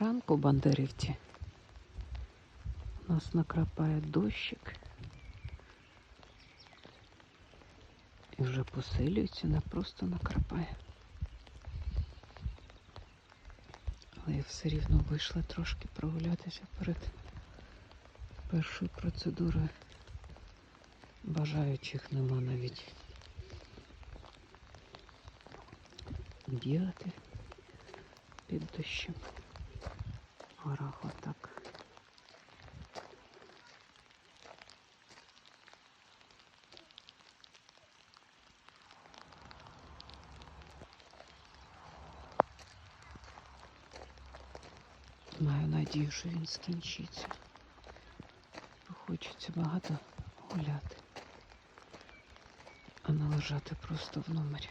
ранку бандерівці. У нас накрапає дощик. І вже посилюється, не просто накрапає. Але я все рівно вийшла трошки прогулятися перед першою процедурою. Бажаючих нема навіть бігати під дощем. Маю надію, що він скінчиться. Хочеться багато гуляти, а не лежати просто в номері.